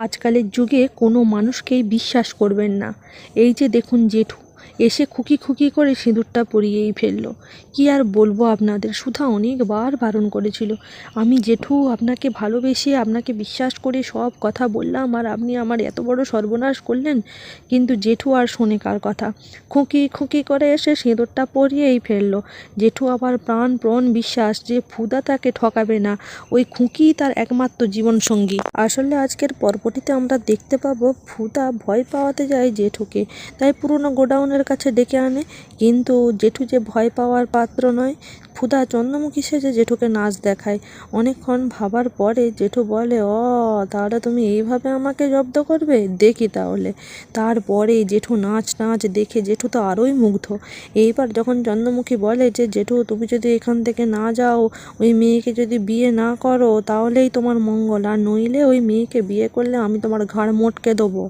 আজকালের যুগে কোনো মানুষকেই বিশ্বাস করবেন না। এই যে দেখুন জেঠু এসে খুকি খুকি করে সিঁদুরটা পরিয়েই ফেলল। কি আর বলব আপনাদের? সুধা অনেকবার বারণ করেছিল। আমি জেঠু, আপনাকে ভালোবেসে আপনাকে বিশ্বাস করে সব কথা বললাম আর আপনি আমার এত বড় সর্বনাশ করলেন, কিন্তু জেঠু আর শোনে কার কথা। খুঁকি খুঁকি করে এসে সিঁদুরটা পরিয়েই ফেলল। জেঠু আবার প্রাণ প্রণ বিশ্বাস যে ফুদা তাকে ঠকাবে না, ওই খুঁকি তার একমাত্র জীবনসঙ্গী। আসলে আজকের পর্বটিতে আমরা দেখতে পাবো, ফুদা ভয় পাওয়াতে যায় জেঠুকে। তাই পুরনো গোডাউনের কাছে ডেকে আনে। কিন্তু জেঠু যে ভয় পাওয়ার পাত্র নয় ফুদা চন্দ্রমুখী সেজে জেঠুকে নাচ দেখায়। অনেকক্ষণ ভাবার পরে জেঠু বলে অ তাহলে তুমি এইভাবে আমাকে জব্দ করবে? দেখি তাহলে। তারপরে জেঠু নাচ নাচ দেখে জেঠু তো আরোই মুগ্ধ। এইবার যখন চন্দ্রমুখী বলে যে, জেঠু, তুমি যদি এখান থেকে না যাও, ওই মেয়েকে যদি বিয়ে না করো, তাহলেই তোমার মঙ্গল। আর নইলে ওই মেয়েকে বিয়ে করলে আমি তোমার ঘাড় মোটকে দেবো।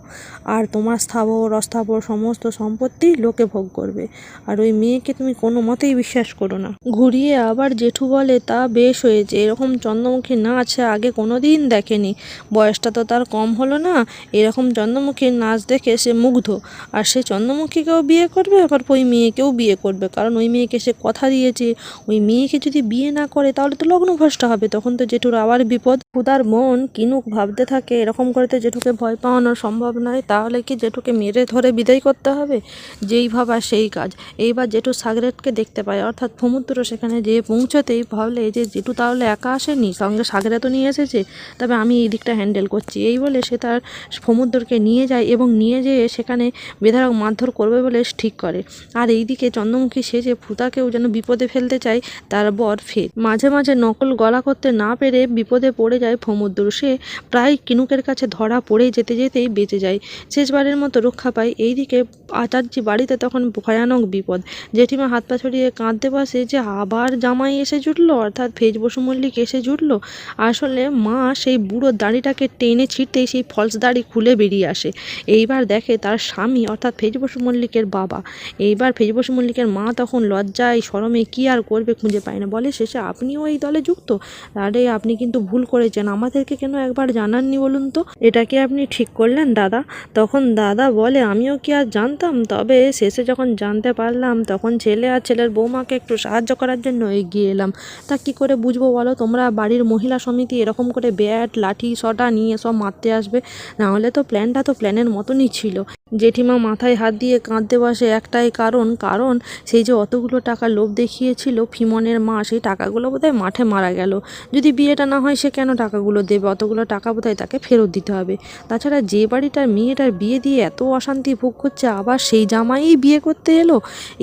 আর তোমার স্থাবর, অস্থাবর সমস্ত সম্পত্তি লোকে ভোগ করবে। আর ওই মেয়েকে তুমি কোনো মতেই বিশ্বাস করো না। ঘুরিয়ে আবার জেঠু বলে, তা বেশ হয়েছে। এরকম চন্দ্রমুখী নাচ আগে কোনো দিন দেখেনি। বয়সটা তো তার কম হলো না। এরকম চন্দ্রমুখীর নাচ দেখে সে মুগ্ধ। আর সে চন্দ্রমুখীকেও বিয়ে করবে, আবার ওই মেয়েকেও বিয়ে করবে। কারণ ওই মেয়েকে সে কথা দিয়েছে। ওই মেয়েকে যদি বিয়ে না করে, তাহলে তো লগ্নভ্রষ্ট হবে। তখন তো জেঠুর আবার বিপদ। খুদার মন কিনুক ভাবতে থাকে, এরকম করে তো জেঠুকে ভয় পাওয়ানো সম্ভব নয়। তাহলে কি জেঠুকে মেরে ধরে বিদায় করতে হবে? যেই ভাবা সেই কাজ। এইবার জেঠু সাগরেতকে দেখতে পায়। অর্থাৎ সমুদ্র সেখানে যেয়ে পৌঁছতেই ভাবলে যে জেঠু তাহলে একা আসেনি, সঙ্গে সাগরে তো নিয়ে এসেছে। তবে আমি এই দিকটা হ্যান্ডেল করছি। এই বলে সে তার সমুদ্রকে নিয়ে যায় এবং নিয়ে যেয়ে সেখানে বেধারক মারধর করবে বলে ঠিক করে। আর এইদিকে চন্দ্রমুখী সেজে ফুতাকেও যেন বিপদে ফেলতে চায়, তার বর ফের। মাঝে মাঝে নকল গলা করতে না পেরে বিপদে পড়ে যায় সমুদ্র সে প্রায় কিনুকের কাছে ধরা পড়ে যেতে যেতেই বেঁচে যায়। শেষবারের মতো রক্ষা পায়। এইদিকে আচার্যি বাড়িতে তখন ভয়ানক বিপদ। জেঠিমা হাত পা ছড়িয়ে কাঁদতে বসে যে আবার জামাই এসে জুটলো, অর্থাৎ ফেজ বসু মল্লিক এসে জুটলো। আসলে মা সেই বুড়ো দাড়িটাকে টেনে ছিঁড়তেই সেই ফলস দাড়ি খুলে বেরিয়ে আসে। এইবার দেখে তার স্বামী, অর্থাৎ ফেজ বসু মল্লিকের বাবা। এইবার ফেজ বসু মল্লিকের মা তখন লজ্জায় শরমে কি আর করবে খুঁজে পায় না। বলে, শেষে আপনিও এই দলে যুক্ত? আরে, আপনি কিন্তু ভুল করেছেন। আমাদেরকে কেন একবার জানাননি বলুন তো? এটা কি আপনি ঠিক করলেন, দাদা? তখন দাদা বলে, আমিও কি আর জানতাম? তবে শেষে যখন জানতে পারলাম, তখন ছেলে আর ছেলের বৌমাকে একটু সাহায্য করার জন্য এগিয়ে এলাম। তা কি করে বুঝব বলো? তোমরা বাড়ির মহিলা সমিতি এরকম করে ব্যাট, লাঠি সটা নিয়ে সব মারতে আসবে। নাহলে তো প্ল্যানটা তো প্ল্যানের মতনই ছিল। জেঠিমা মাথায় হাত দিয়ে কাঁদতে বসে। একটাই কারণ কারণ সেই যে অতগুলো টাকা লোভ দেখিয়েছিল ফিমনের মা, সেই টাকাগুলো বোধহয় মাঠে মারা গেল। যদি বিয়েটা না হয়, সে কেন টাকাগুলো দেবে, অতগুলো টাকা বোধহয় তাকে ফেরত দিতে হবে। তাছাড়া যে বাড়িটার মেয়েটার বিয়ে দিয়ে এত অশান্তি ভোগ করছে, আবার সেই জামাইই বিয়ে করতে এলো?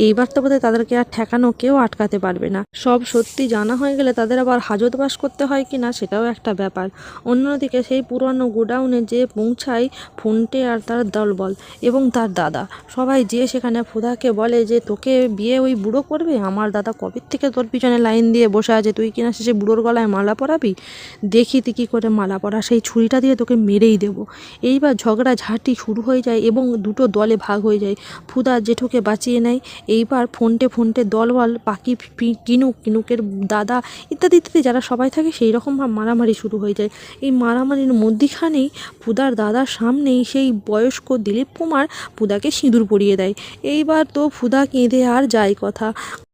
এইবার তো বোধহয় তাদেরকে আর ঠেকানো কেউ আটকাতে পারবে না। সব সত্যি জানা হয়ে গেলে তাদের আবার হাজত বাস করতে হয় কি না, সেটাও একটা ব্যাপার। অন্যদিকে সেই পুরনো গোডাউনে যে পৌঁছায় ফোনটে আর তার দলবল এবং তার দাদা। সবাই যে সেখানে ফুদাকে বলে যে, তোকে বিয়ে ওই বুড়ো করবে? আমার দাদা কবে থেকে তোর পিছনে লাইন দিয়ে বসে আছে? তুই কিনা শেষে বুড়োর গলায় মালা পরাবি? দেখি তুই কী করে মালা পরা, সেই ছুরিটা দিয়ে তোকে মেরেই দেবো। এইবার ঝগড়া ঝাঁটি শুরু হয়ে যায় এবং দুটো দলে ভাগ হয়ে যায়। ফুদা জেঠুকে বাঁচিয়ে নেয়। এইবার ফোনটে ফোনটে দলবল, পাখি কিনুক, কিনুকের দাদা ইত্যাদি ইত্যাদি যারা সবাই থাকে সেই রকম ভাব মারামারি শুরু হয়ে যায়। এই মারামারির মধ্যিখানেই ফুদার দাদার সামনেই সেই বয়স্ক দিলীপ কুমার ফুদাকে সিঁদুর পরিয়ে দেয়। এইবার তো ফুদা কেঁদে আর যায় কথা।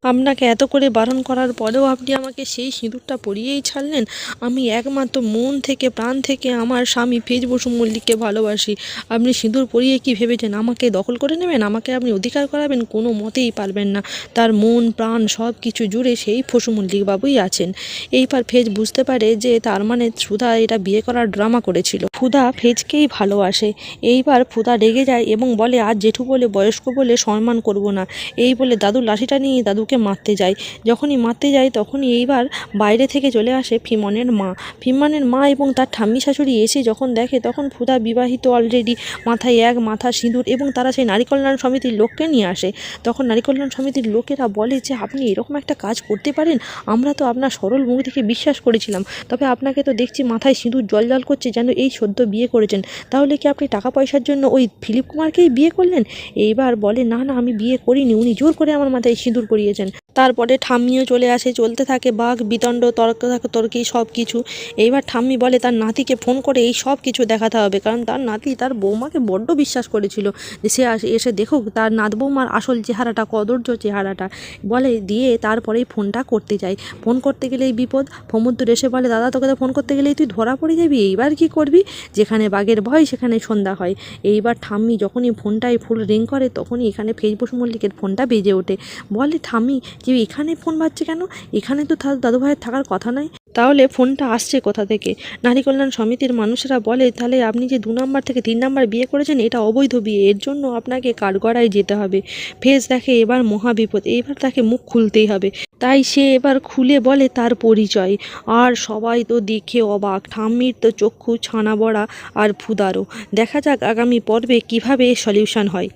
আপনাকে এত করে বারণ করার পরেও আপনি আমাকে সেই সিঁদুরটা পরিয়েই ছাড়লেন? আমি একমাত্র মন থেকে, প্রাণ থেকে আমার স্বামী ফেজ বসু মল্লিককে ভালোবাসি। আপনি সিঁদুর পরিয়ে কি ভেবেছেন? আমাকে দখল করে নেবেন? আমাকে আপনি অধিকার করাবেন? কোনো মতেই পারবেন না। তার মন, প্রাণ সব কিছু জুড়ে সেই ফসু বাবুই আছেন। এইবার ফেজ বুঝতে পারে যে তার মানে সুধা এটা বিয়ে করার ড্রামা করেছিল। ফুদা ফেজকেই ভালোবাসে। এইবার ফুদা রেগে যায় এবং বলে আর জেঠু বলে, বয়স্ক বলে সম্মান করব না। এই বলে দাদুর লাঠিটা নিয়ে দাদুকে মারতে যায়। যখনই মারতে যায়, তখনই এইবার বাইরে থেকে চলে আসে ফিমনের মা। ফিমনের মা এবং তার ঠাম্মি শাশুড়ি এসে যখন দেখে, তখন ফুদা বিবাহিত অলরেডি মাথায় এক, মাথা সিঁদুর এবং তারা সেই নারী কল্যাণ সমিতির লোককে নিয়ে আসে। তখন নারী কল্যাণ সমিতির লোকেরা বলে যে, আপনি এরকম একটা কাজ করতে পারেন? আমরা তো আপনার সরল মুখ দেখে বিশ্বাস করেছিলাম। তবে আপনাকে তো দেখছি মাথায় সিঁদুর জল জল করছে যেন এই সদ্য বিয়ে করেছেন। তাহলে কি আপনি টাকা পয়সার জন্য ওই ফিলিপ কুমারকেই বিয়ে করলেন? এইবার বলে, না না, আমি বিয়ে করিনি। উনি জোর করে আমার মাথায় সিঁদুর পরিয়েছেন তারপরে ঠাম্মিও চলে আসে, চলতে থাকে, বাঘ, বিতণ্ড, তর্ক তর্কি সব কিছু এইবার ঠাম্মি বলে তার নাতিকে ফোন করে এই সব কিছু দেখাতে হবে, কারণ তার নাতি তার বৌমাকে বড্ড বিশ্বাস করেছিল যে সে এসে দেখুক তার নাত বৌমার আসল চেহারাটা কদর্য চেহারাটা। বলে দিয়ে তারপরেই ফোনটা করতে যায়। ফোন করতে গেলেই বিপদ সমুদ্র এসে বলে, দাদা, তোকে তো ফোন করতে গেলেই তুই ধরা পড়ে যাবি, এইবার কি করবি? যেখানে বাঘের ভয়, সেখানে সন্ধ্যা হয়। এইবার ঠাম্মি যখনই ফোনটায় ফুল রিং করে, তখনই এখানে ফেসবুক মল্লিকের ফোনটা বেজে ওঠে। বলে, ঠাম্মি যে এখানে ফোন বাজছে কেন? এখানে তো দাদু ভাইয়ের থাকার কথা নয় তাহলে ফোনটা আসছে কোথা থেকে? নারী কল্যাণ সমিতির মানুষেরা বলে, তাহলে আপনি যে দু নম্বর থেকে তিন নম্বর বিয়ে করেছেন, এটা অবৈধ বিয়ে। এর জন্য আপনাকে কাঠগড়ায় যেতে হবে। ফেস দেখে এবার মহাবিপদ। এবার তাকে মুখ খুলতেই হবে। তাই সে এবার খুলে বলে তার পরিচয়। আর সবাই তো দেখে অবাক। ঠাম্মির তো চক্ষু ছানা বড়া আর ফুদারও দেখা যাক আগামী পর্বে কীভাবে সলিউশন হয়।